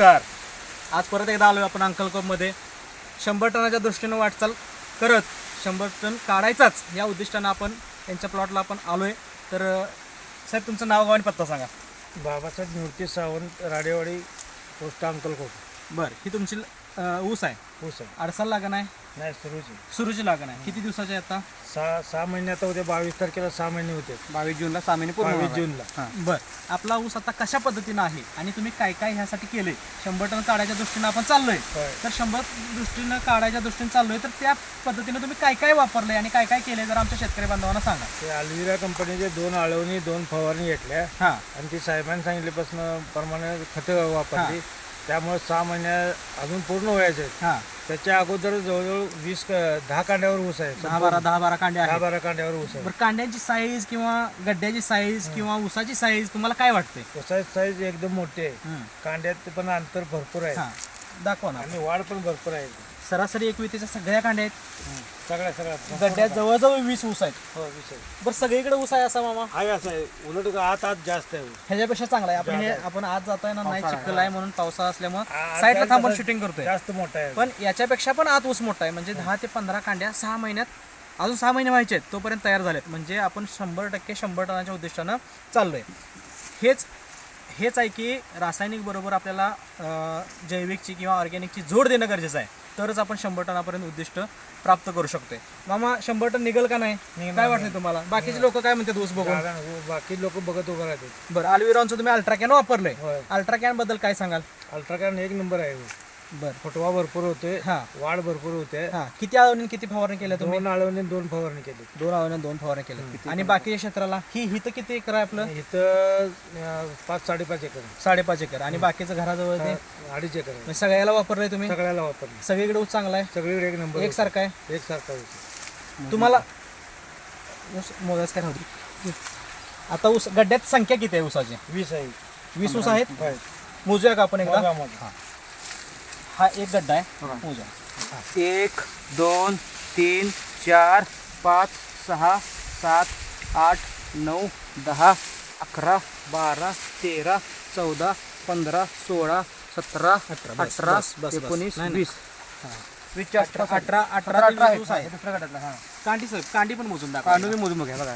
नमस्कार. आज परत एकदा आलो आपण अंकलकोपमध्ये शंभर टनाच्या दृष्टीनं वाटचाल करत शंभर टन काढायचाच या उद्दिष्टानं आपण त्यांच्या प्लॉटला आपण आलो आहे तर साहेब तुमचं नाव गाव आणि पत्ता सांगा. बाबासाहेब निवृत्ती सावंत राडेवाडी पोस्ट अंकलकोट बरं ही तुमची अं, ऊस आहे. हो सर अडसाल लागण आहे? नाही सुरूची. सुरूची लागण आहे. किती दिवसाची आहे आता? सहा सहा महिने आता उद्या बावीस तारखेला सहा महिने होते. बावीस जूनला सहा महिने पूर्ण बावीस होणार आहे. जूनला. हां. बरं. आपला ऊस आता कशा पद्धतीनं आहे आणि तुम्ही काय काय ह्यासाठी केले शंभर टन काढायच्या दृष्टीनं आपण चाललोय. होय. तर शंभर दृष्टीनं काढायच्या दृष्टीने चाललोय तर त्या पद्धतीनं तुम्ही काय काय वापरले आणि काय काय केले जर आमच्या शेतकरी बांधवांना सांगा. ते अल्विरा कंपनीचे दोन आळवणी दोन फवारणी घेतल्या. हां. आणि ती साहेबांनी सांगितल्यापासून प्रमाणे खतं वापरली. त्यामुळे सहा महिन्या अजून पूर्ण व्हायचे आहेत. हां. त्याच्या अगोदर जवळजवळ वीस क- दहा कांड्यावर ऊस आहे. दहा बारा दहा बारा कांडे दहा आहेत बारा कांड्यावर ऊस आहे. बरं कांड्यांची साईज किंवा गड्ड्याची साईज किंवा ऊसाची साईज तुम्हाला काय वाटते ऊसाची साईज एकदम मोठी आहे. कांड्यात पण अंतर भरपूर आहे. हां. दाखवा ना. आणि वाढ पण भरपूर आहे. सरासरी एक वितीच्या सगळ्या कांड्या आहेत. सगळ्या सगळ्या. गड्ड्यात जवळजवळ वीस ऊस आहेत. हो बरं सगळीकडे ऊस आहे असा मामा? आहे असं आहे. उलट आत आत जास्त आहे. ह्याच्यापेक्षा चांगला आहे. आपण हे आपण आज जातोय ना नाही चिखल आहे म्हणून पावसाळा आ- असल्यामुळे साईडला थांबून शूटिंग करतोय. जास्त मोठा आहे पण याच्यापेक्षा पण आत ऊस मोठा आहे. म्हणजे दहा ते पंधरा कांड्या सहा महिन्यात अजून सहा महिने व्हायचे आहेत तोपर्यंत तयार झालेत. म्हणजे आपण शंभर टक्के शंभर टनाच्या उद्दिष्टानं चाललोय. हेच हेच आहे की रासायनिक बरोबर आपल्याला अं, जैविकची किंवा ऑर्गॅनिकची जोड देणं गरजेचं आहे. तरच आपण शंभर टनापर्यंत उद्दिष्ट प्राप्त करू शकतोय. मामा शंभर टन निघल का नाही? काय वाटतंय तुम्हाला? बाकीचे लोक काय म्हणतात ऊस बघून. बाकी लोक बघत उभं राहतात. बरं अल्विरॉनचं तुम्ही अल्ट्राकॅन वापरलंय. होय. अल्ट्राकॅनबद्दल काय सांगाल? अल्ट्राकॅन एक नंबर आहे. बरं. फुटवा भरपूर होते हां. वाढ भरपूर होते. हां. किती आळवणी किती फवारणी केल्या तुम्ही? दोन आळवणी दोन फवारणी केली. दोन आळवणी दोन फवारणी केल्या आणि बाकीच्या क्षेत्राला? ही हित किती एकर आहे आपलं? इथं अं, पाच साडेपाच एकर. साडेपाच एकर. आणि बाकीचं घराजवळ ते? अडीच एकर आहे. म्हणजे सगळ्याला वापरलंय तुम्ही? सगळ्याला वापरली सगळीकडे ऊस चांगला आहे? सगळीकडे एक नंबर एक सारखा आहे? एक सारखा तुम्हाला ऊस मोजायचं काय नव्हती आता ऊस गड्ड्यात संख्या किती आहे ऊसाची? वीस आहे. वीस ऊस आहेत. मोजूया का आपण एकदा? मोजा, मोजा. हा. एक गड्डा आहे. मोजा एक दोन तीन चार पाच सहा सात आठ नऊ दहा अकरा बारा तेरा चौदा पंधरा सोळा सतरा अठरा एकोणीस वीस. अठरा अठरा अठरा गटातला हा. कांडी साहेब कांडी पण मोजून दाखवा. कांडू मोजून बघा बघा.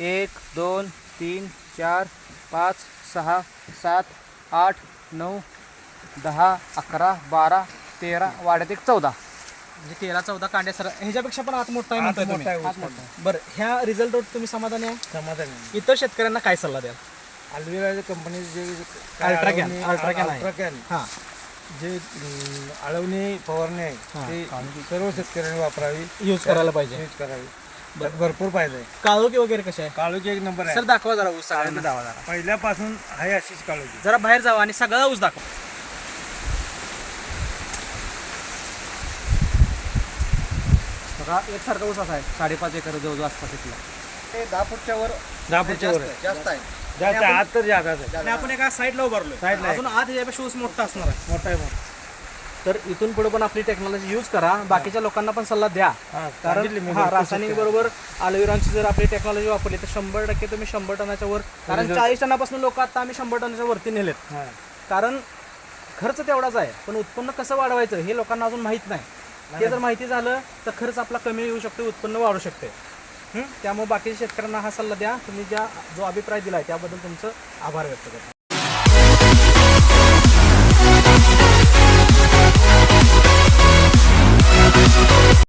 एक दोन तीन चार पाच सहा सात आठ नऊ दहा अकरा बारा तेरा वाड्यात एक चौदा. म्हणजे तेरा चौदा कांड्या सर ह्याच्यापेक्षा पण आत मोठा आहे म्हणताय मोठा तुम्ही. बरं ह्या रिझल्टवर तुम्ही समाधानी आहे? समाधान आहे. इतर शेतकऱ्यांना काय सल्ला द्याल? अल्विरा कंपनीचे जे अल्ट्राकॅन, आळवणी- अल्ट्राकॅन आहे. अल्ट्राकॅन हां. जे अं, आळवणी फवारणी आहे हा, ते सर्व शेतकऱ्यांनी वापरावी. यूज करायला पाहिजे. यूज करावी. त्यात भरपूर फायदा आहे. काळोखी वगैरे कशा आहे? काळूची एक नंबर आहे. सर दाखवा जरा ऊस सगळ्यांना दावा जरा. पहिल्यापासून आहे अशीच काळूची जरा बाहेर जावा आणि सगळा ऊस दाखवा. बघा एकसारखा ऊस असा आहे. साडेपाच एकर जवळजवळ आसपास इथला. ते दहा फुटच्या वर दहा फुटच्या वर आहे. जास्त आहे. जास्त आत तर जास्त आहे. आणि आपण एका साईडला उभारलोय. Side ला आहे. अजून आत यापेक्षा ऊस मोठा असणार आहे. मोठा आहे तर इथून पुढे पण आपली टेक्नॉलॉजी यूज करा. बाकीच्या लोकांना पण सल्ला द्या. हा, कारण सांगितली मी हा भरपूर रासायनिक बरोबर अलोवेराची जर आपली टेक्नॉलॉजी वापरली तर शंभर टक्के तुम्ही शंभर टनाच्या वर कारण चाळीस टनापासून लोक आता आम्ही शंभर टनाच्या वरती नेलेत. हा. कारण खर्च तेवढाच आहे. पण उत्पन्न कसं वाढवायचं हे लोकांना अजून माहीत नाही. ते जर माहिती झालं तर खर्च आपला कमी येऊ शकतो उत्पन्न वाढू शकते त्यामुळे बाकीच्या शेतकऱ्यांना हा सल्ला द्या. तुम्ही ज्या जो अभिप्राय दिला आहे त्याबद्दल तुमचं आभार व्यक्त करतो.